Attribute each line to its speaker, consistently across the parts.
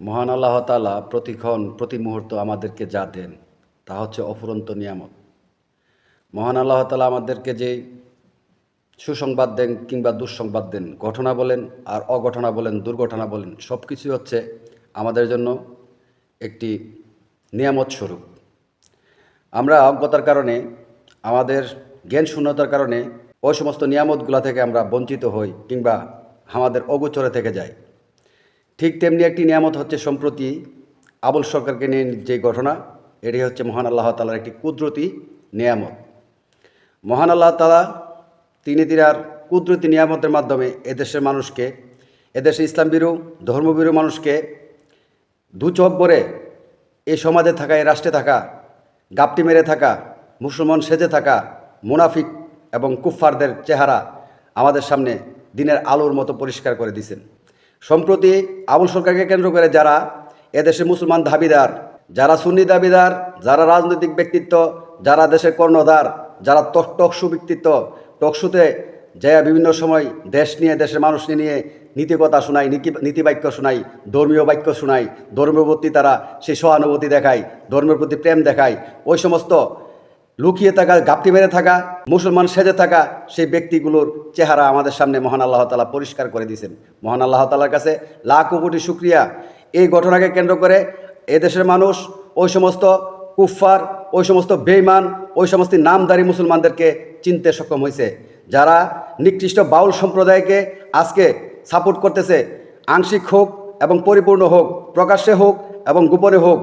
Speaker 1: মহান আল্লাহ তালা প্রতিক্ষণ প্রতি মুহূর্ত আমাদেরকে যা দেন, তা হচ্ছে অফুরন্ত নিয়ামত। মহান আল্লাহ তালা আমাদেরকে যে সুসংবাদ দেন কিংবা দুঃসংবাদ দেন, ঘটনা বলেন আর অঘটনা বলেন, দুর্ঘটনা বলেন সব কিছুই হচ্ছে আমাদের জন্য একটি নিয়ামত স্বরূপ। আমরা অজ্ঞতার কারণে, আমাদের জ্ঞান শূন্যতার কারণে ওই সমস্ত নিয়ামতগুলা থেকে আমরা বঞ্চিত হই কিংবা আমাদের অগোচরে থেকে যায় ঠিক তেমনি একটি নিয়ামত হচ্ছে সম্প্রতি আবুল সরকারকে নিয়ে যে ঘটনা, এটি হচ্ছে মহান আল্লাহ তালার একটি কুদরতি নিয়ামত। মহান আল্লাহ তালা তিনি তিনার কুদরতি নিয়ামতের মাধ্যমে এদেশের মানুষকে এদেশে ইসলামবিরু ধর্মবিরু মানুষকে দু চোখ ভরে এই সমাজে থাকা, এই রাষ্ট্রে থাকা গাপটি মেরে থাকা, মুসলমান সেজে থাকা, মুনাফিক এবং কুফফারদের চেহারা আমাদের সামনে দিনের আলোর মতো পরিষ্কার করে দিয়েছেন। সম্প্রতি আবুল সরকারকে কেন্দ্র করে যারা এদেশে মুসলমান দাবিদার, যারা সুন্নি দাবিদার, যারা রাজনৈতিক ব্যক্তিত্ব, যারা দেশের কর্ণধার, যারা টক টকশু ব্যক্তিত্ব, টকশুতে যে বিভিন্ন সময় দেশ নিয়ে, দেশের মানুষ নিয়ে নীতিকথা শোনায়, নীতি নীতিবাক্য শোনায়, ধর্মীয় বাক্য শোনায় ধর্মের প্রতি তারা সেই সহানুভূতি দেখায়, ধর্মের প্রতি প্রেম দেখায়। ওই সমস্ত লুকিয়ে থাকা, গাপটি মেরে থাকা, মুসলমান সেজে থাকা সেই ব্যক্তিগুলোর চেহারা আমাদের সামনে মহান আল্লাহ তালা পরিষ্কার করে দিয়েছেন। মহান আল্লাহ তালার কাছে লাখ কোটি শুক্রিয়া। এই ঘটনাকে কেন্দ্র করে এদেশের মানুষ, ওই সমস্ত কুফফার, ওই সমস্ত বেইমান ওই সমস্ত নামদারি মুসলমানদেরকে চিনতে সক্ষম হয়েছে। যারা নিকৃষ্ট বাউল সম্প্রদায়কে আজকে সাপোর্ট করতেছে, আংশিক হোক এবং পরিপূর্ণ হোক, প্রকাশ্যে হোক এবং গোপনে হোক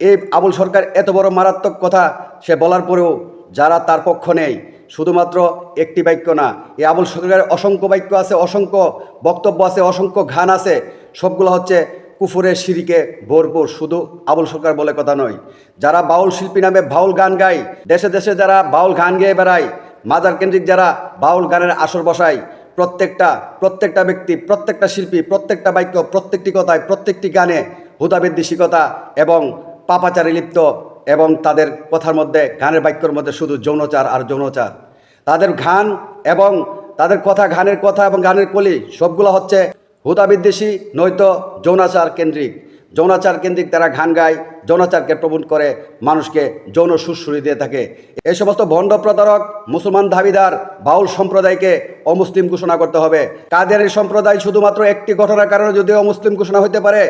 Speaker 1: এই আবুল সরকার এত বড় মারাত্মক কথা সে বলার পরেও যারা তার পক্ষ নেই, শুধুমাত্র একটি বাক্য না, এই আবুল সরকারের অসংখ্য বাক্য আছে, অসংখ্য বক্তব্য আছে, অসংখ্য গান আছে, সবগুলো হচ্ছে কুফুরের সিঁড়িকে ভরপুর, শুধু আবুল সরকার বলে কথা নয়। যারা বাউল শিল্পী নামে বাউল গান গায়, দেশে দেশে যারা বাউল গান গেয়ে বেড়ায়, মাজার কেন্দ্রিক যারা বাউল গানের আসর বসায়, প্রত্যেকটা প্রত্যেকটা ব্যক্তি, প্রত্যেকটা শিল্পী, প্রত্যেকটা বাক্য, প্রত্যেকটি কথায়, প্রত্যেকটি গানে হুদাবিদ্বেষিকতা এবং পাপাচারে লিপ্ত এবং তাদের কথার মধ্যে, গানের বাক্যের মধ্যে শুধু যৌনচার আর যৌনচার। তাদের গান এবং তাদের কথা গানের কথা এবং গানের কলি, সবগুলো হচ্ছে হুদাবিদ্বেষী নয়তো যৌনাচার কেন্দ্রিক। যৌনাচার কেন্দ্রিক তারা গান গায়, যৌনাচারকে প্রবণ করে, মানুষকে যৌন সুশ্রুরি দিয়ে থাকে। এই সমস্ত ভণ্ড প্রতারক, মুসলমান দাবিদার, বাউল সম্প্রদায়কে অমুসলিম ঘোষণা করতে হবে। কাদের সম্প্রদায় শুধুমাত্র একটি ঘটনার কারণে যদি অমুসলিম ঘোষণা হতে পারে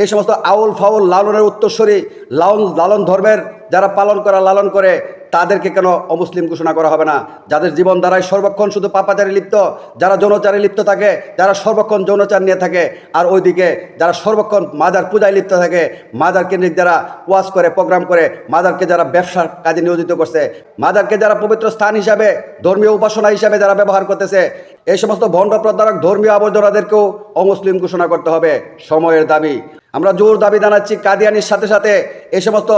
Speaker 1: এই সমস্ত আউল ফাউল লালনের উত্তরস্বরী লালন লালন ধর্মের যারা পালন করা, লালন করে, তাদেরকে কেন অমুসলিম ঘোষণা করা হবে না? যাদের জীবন দ্বারাই সর্বক্ষণ শুধু পাপাচারে লিপ্ত, যারা যৌনচারে লিপ্ত থাকে, যারা সর্বক্ষণ যৌনচার নিয়ে থাকে, আর ওইদিকে যারা সর্বক্ষণ মাদার পূজায় লিপ্ত থাকে মাদার কেন্দ্রিক যারা ওয়াজ করে, প্রোগ্রাম করে, মাদারকে যারা ব্যবসার কাজে নিয়োজিত করছে, মাদারকে যারা পবিত্র স্থান হিসাবে, ধর্মীয় উপাসনা হিসাবে যারা ব্যবহার করতেছে এই সমস্ত ভণ্ড প্রতারক ধর্মীয় আবর্জনাদেরকেও অমুসলিম ঘোষণা করতে হবে। সময়ের দাবি। আমরা জোর দাবি জানাচ্ছি কাদিয়ানির সাথে সাথে এই সমস্ত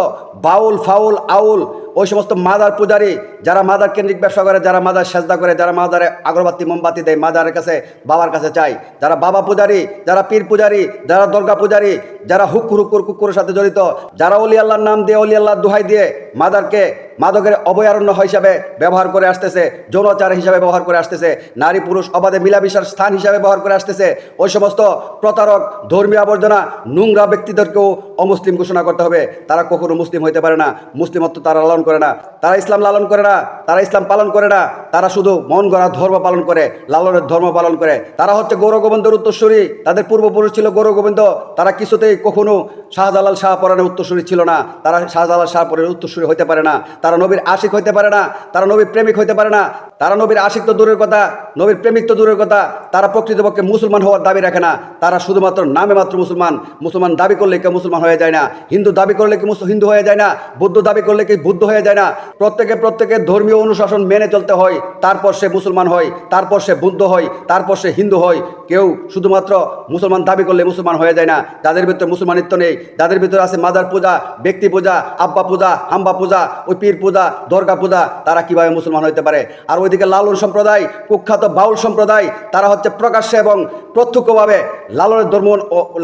Speaker 1: বাউল, ফাউল, আউল, ওই সমস্ত মাদার পূজারী, যারা মাদার কেন্দ্রিক ব্যবসা করে, যারা মাদার সেজদা করে, যারা মাদারে আগরবাতি, মোমবাতি দেয়, মাদারের কাছে, বাবার কাছে চাই যারা বাবা পূজারী, যারা পীর পূজারী, যারা দুর্গা পূজারী, যারা হুকুর হুকুর কুকুরের সাথে জড়িত, যারা অলি আল্লাহর নাম দিয়ে, অলি আল্লাহর দোহাই দিয়ে মাদারকে মাদকের অভয়ারণ্য হিসাবে ব্যবহার করে আসতেছে, যৌনচার হিসাবে ব্যবহার করে আসতেছে, নারী পুরুষ অবাধে মিলামিশার স্থান হিসাবে ব্যবহার করে আসতেছে, ওই সমস্ত প্রতারক, ধর্মীয় আবর্জনা, নোংরা ব্যক্তিদেরকেও অমুসলিম ঘোষণা করতে হবে। তারা কখনো মুসলিম হইতে পারে না। মুসলিমত্ব তারা লালন করে না। তারা ইসলাম লালন করে না। তারা ইসলাম পালন করে না। তারা শুধু মন গড়া ধর্ম পালন করে, লালনের ধর্ম পালন করে। তারা হচ্ছে গৌরগোবিন্দর উত্তরসূরি। তাদের পূর্বপুরুষ ছিল গৌরগোবিন্দ। তারা কিছুতেই কখনো শাহজালাল শাহ পরানের উত্তরসূরি ছিল না। তারা শাহজালাল শাহ পরের উত্তরসূরি হইতে পারে না। তারা নবীর আশিক হইতে পারে না, তারা নবীর প্রেমিক হইতে পারে না। তারা নবীর আশিক তো দূরের কথা, নবীর প্রেমিক তো দূরের কথা। তারা প্রকৃতপক্ষে মুসলমান হওয়ার দাবি রাখে না। তারা শুধুমাত্র নামে মাত্র মুসলমান মুসলমান দাবি করলে কেউ মুসলমান হয়ে যায় না। হিন্দু দাবি করলে কি হিন্দু হয়ে যায় না। বৌদ্ধ দাবি করলে কি বুদ্ধ হয়ে যায় না। প্রত্যেকে প্রত্যেকের ধর্মীয় অনুশাসন মেনে চলতে হয়, তারপর সে মুসলমান হয়, তারপর সে বুদ্ধ হয়, তারপর সে হিন্দু হয়। কেউ শুধুমাত্র মুসলমান দাবি করলে মুসলমান হয়ে যায় না। যাদের ভিতরে মুসলমানিত্ব নেই, যাদের ভিতরে আছে মাদার পূজা, ব্যক্তি পূজা, আব্বা পূজা, হাম্বা পূজা, ওই পীর পূজা, দর্গা পূজা, তারা কীভাবে মুসলমান হতে পারে? আর ওইদিকে লালন সম্প্রদায়, কুখ্যাত বাউল সম্প্রদায়, তারা হচ্ছে প্রকাশ্যে এবং প্রত্যক্ষভাবে লালনের ধর্ম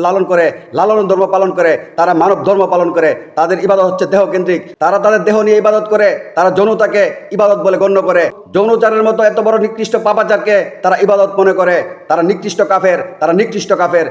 Speaker 1: লালন করে, লালনের ধর্ম পালন করে, তারা মানব ধর্ম পালন করে। তাদের ইবাদত হচ্ছে দেহ কেন্দ্রিক তারা তাদের দেহ নিয়ে ইবাদত করে, তারা যৌনতাকে ইবাদত বলে গণ্য করে। যৌনচারের মতো এত বড় নিকৃষ্ট পাপাচারকে তারা ইবাদত মনে করে। তারা নিকৃষ্ট কাফের, তারা নিকৃষ্ট কাফের।